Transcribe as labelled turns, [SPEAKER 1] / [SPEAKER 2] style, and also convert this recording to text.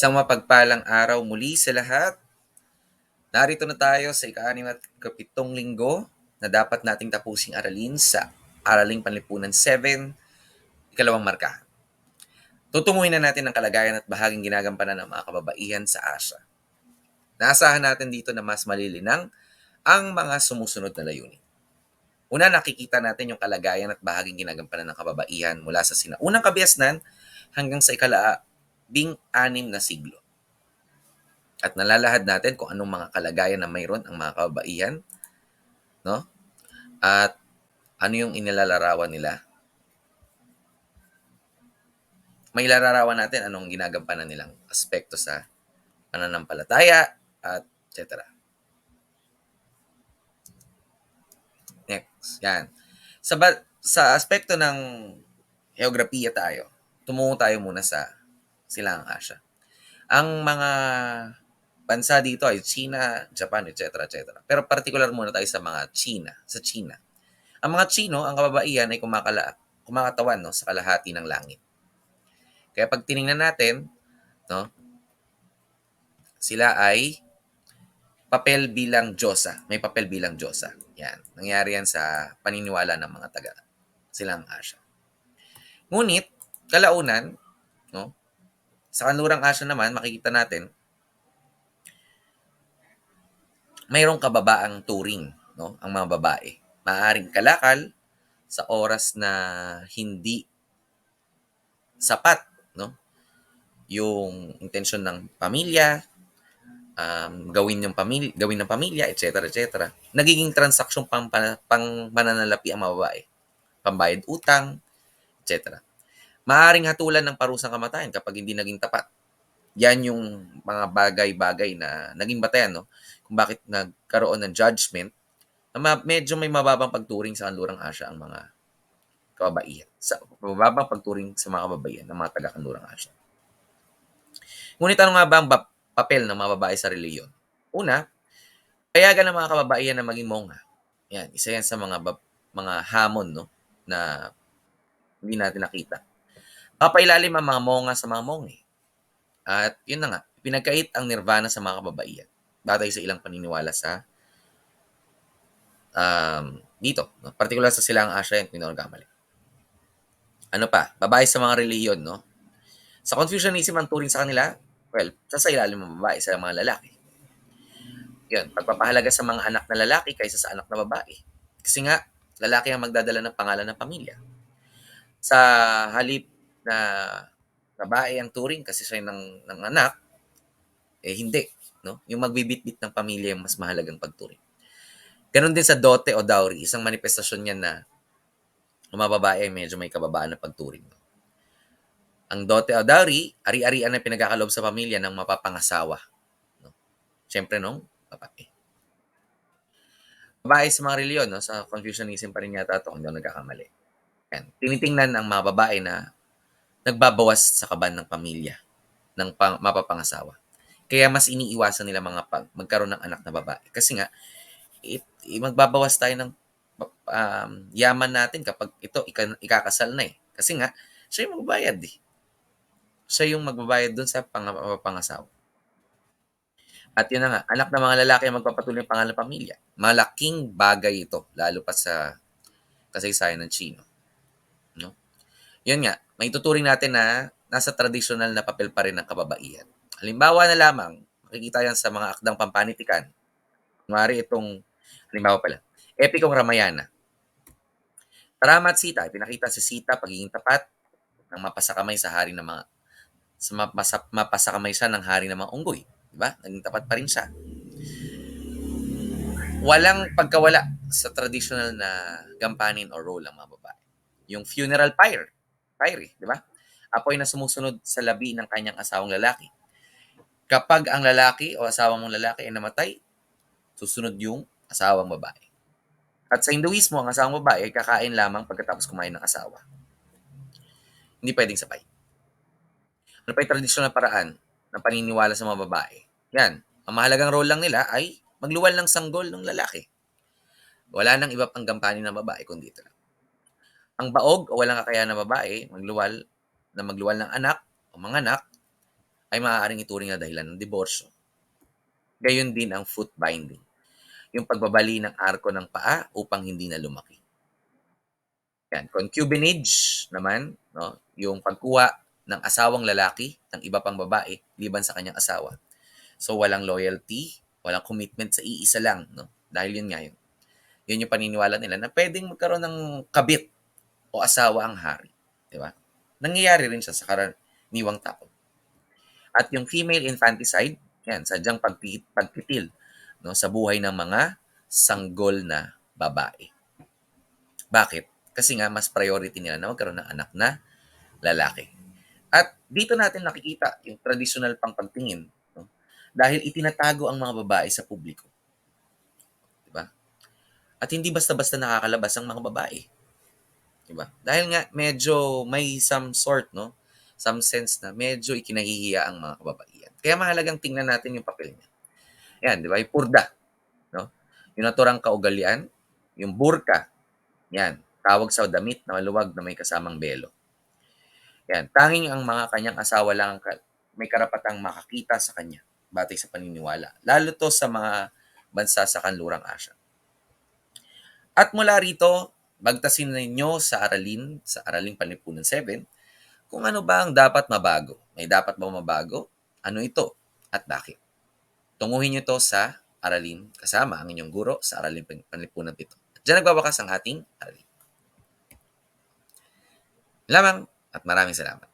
[SPEAKER 1] Isang mapagpalang araw muli sa lahat. Narito na tayo sa ika-anim at kapitong linggo na dapat nating tapusing aralin sa Araling Panlipunan 7, ikalawang marka. Tutunguhin na natin ang kalagayan at bahaging ginagampanan ng mga kababaihan sa Asia. Naasahan natin dito na mas malilinang ang mga sumusunod na layunin. Una, nakikita natin yung kalagayan at bahaging ginagampanan ng kababaihan mula sa sinaunang kabiasnan hanggang sa ikalabing anim na siglo. At nalalahad natin kung anong mga kalagayan na mayroon ang mga kababaihan, no? At ano yung inilalarawan nila. May ilalarawan natin anong ginagampanan nilang aspekto sa pananampalataya at etc. Next, yan. Sa, ba- sa aspekto ng geografiya tayo, tumungo tayo muna sa Silangang Asya. Ang mga bansa dito ay China, Japan, etc. etc. Pero particular muna tayo sa mga China, sa China. Ang mga Chino, ang kababaihan ay kumakala, kumakatawan no, sa kalahati ng langit. Kaya pag tiningnan natin, no, sila ay papel bilang Diyosa. May papel bilang Diyosa. Yan. Nangyari yan sa paniniwala ng mga taga silang Asya. Ngunit, kalaunan, no, sa kanlurang Asya naman, makikita natin, mayroong kababaang turing, no, ang mga babae. Maaring kalakal sa oras na hindi sapat, no, yung intensyon ng pamilya, um, gawin yung pamilya, gawin ng pamilya, etc. etc. Nagiging transaksyong pang, pang mananalapi ang mga babae. Pambayad utang, etc. Maaring hatulan ng parusang kamatayan kapag hindi naging tapat. Yan yung mga bagay-bagay na naging batayan, no? Kung bakit nagkaroon ng judgment na medyo may mababang pagturing sa kanlurang Asya ang mga kababaihan. Sa mababang pagturing sa mga kababaihan ng mga taga-kanlurang Asya. Ngunit ano nga ba ang ba- papel ng mga babae sa reliyon? Una, payagan ng mga kababaihan na maging monga. Yan, isa yan sa mga mga hamon no na hindi natin nakita. Papailalim ang mga monga sa mga monge. At yun na nga, pinagkait ang nirvana sa mga kababaihan. Batay sa ilang paniniwala sa um, dito. No? Particular sa silang Asya yung pinorgamali. Ano pa? Babae sa mga reliyon, no? Sa Confucianism, ang turing sa kanila, well, sa ilalim ng babae sa mga lalaki. Yun, pagpapahalaga sa mga anak na lalaki kaysa sa anak na babae. Kasi nga, lalaki ang magdadala ng pangalan ng pamilya. Sa halip na babae ang turing kasi siya ng, ng anak, eh hindi. No? Yung magbibitbit ng pamilya yung mas mahalagang pagturing. Ganon din sa dote o dowry, isang manifestasyon yan na ang mga babae ay medyo may kababaan na pagturing. Ang dote o dowry, ari-arian na pinagkakaloob sa pamilya ng mapapangasawa. No? Siyempre, nung babae. Babae sa mga reliyon, no? sa Confucianism pa rin yata ito, hindi ako nagkakamali. Yan. Tinitingnan ang mga babae na nagbabawas sa kaban ng pamilya ng pang, mapapangasawa. Kaya mas iniiwasan nila mga pag magkaroon ng anak na babae. Kasi nga, it, it, magbabawas tayo ng um, yaman natin kapag ito ika, ikakasal na eh. Kasi nga, siya yung magbabayad eh. Siya yung magbabayad dun sa pang, pangasawa. At yun na nga, anak ng mga lalaki ang magpapatuloy ng pangalan ng pamilya. Malaking bagay ito, lalo pa sa kasaysayan ng Chino. No? Yun nga, may tuturing natin na nasa traditional na papel pa rin ng kababaihan. Halimbawa na lamang, makikita yan sa mga akdang pampanitikan. Kunwari itong, halimbawa pala, Epikong Ramayana. Rama at Sita, pinakita si Sita pagiging tapat ng mapasakamay sa hari ng mga sa mapasa, mapasakamay siya ng hari ng mga unggoy. Di ba? Naging tapat pa rin siya. Walang pagkawala sa traditional na gampanin or role ng mga babae. Yung funeral pyre, pyre, di ba? Apoy na sumusunod sa labi ng kanyang asawang lalaki. Kapag ang lalaki o asawang mong lalaki ay namatay, susunod yung asawang babae. At sa Hinduismo, ang asawang babae ay kakain lamang pagkatapos kumain ng asawa. Hindi pwedeng sabay. Ano pa yung tradisyonal na paraan ng paniniwala sa mga babae? Yan. Ang mahalagang role lang nila ay magluwal ng sanggol ng lalaki. Wala nang iba pang gampanin ng babae kundi ito lang. Ang baog o walang kakayahan ng babae, magluwal na magluwal ng anak o mga anak ay maaaring ituring na dahilan ng diborsyo. Gayon din ang foot binding, yung pagbabali ng arko ng paa upang hindi na lumaki. Yan, concubinage naman, no, yung pagkuha ng asawang lalaki ng iba pang babae liban sa kanyang asawa. So walang loyalty, walang commitment sa iisa lang, no? Dahil yun nga yun. Yun yung paniniwala nila na pwedeng magkaroon ng kabit o asawa ang hari, di ba? Nangyayari rin siya sa karaniwang tao. At yung female infanticide, yan, sadyang pagpi- pagpitil no, sa buhay ng mga sanggol na babae. Bakit? Kasi nga, mas priority nila na magkaroon ng anak na lalaki. At dito natin nakikita yung traditional pang pagtingin. No? Dahil itinatago ang mga babae sa publiko. Diba? At hindi basta-basta nakakalabas ang mga babae. Diba? Dahil nga medyo may some sort, no? Some sense na medyo ikinahihiya ang mga kababaihan. Kaya mahalagang tingnan natin yung papel niya. Yan, di ba? Yung purda. No? Yung naturang kaugalian, yung burka. Yan, tawag sa damit na maluwag na may kasamang belo. Yan, tanging ang mga kanyang asawa lang ang may karapatang makakita sa kanya batay sa paniniwala. Lalo to sa mga bansa sa kanlurang Asya. At mula rito, bagtasin ninyo sa aralin, sa araling Panlipunan 7, kung ano ba ang dapat mabago. May dapat ba mabago? Ano ito? At bakit? Tunguhin nyo to sa aralin kasama ang inyong guro sa aralin Pan- Panlipunan 7. Diyan nagbabakas ang ating aralin. Lamang at maraming salamat.